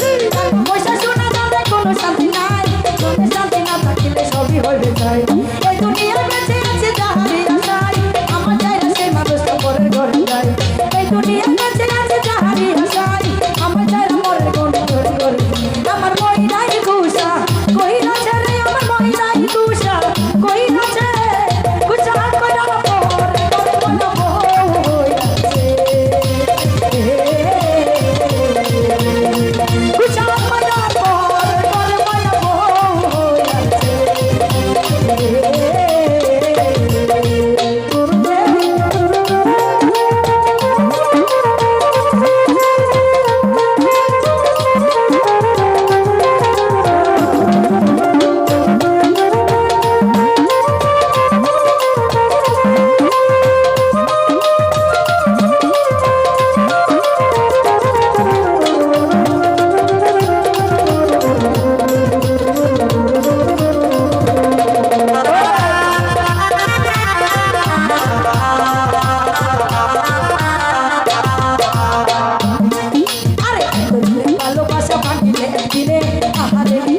শান্তি নাই মশা শোনা যাবে কোনো শান্তি নাই। কোনো শান্তি না থাকিলে সবই হইবে। দিলে আহারে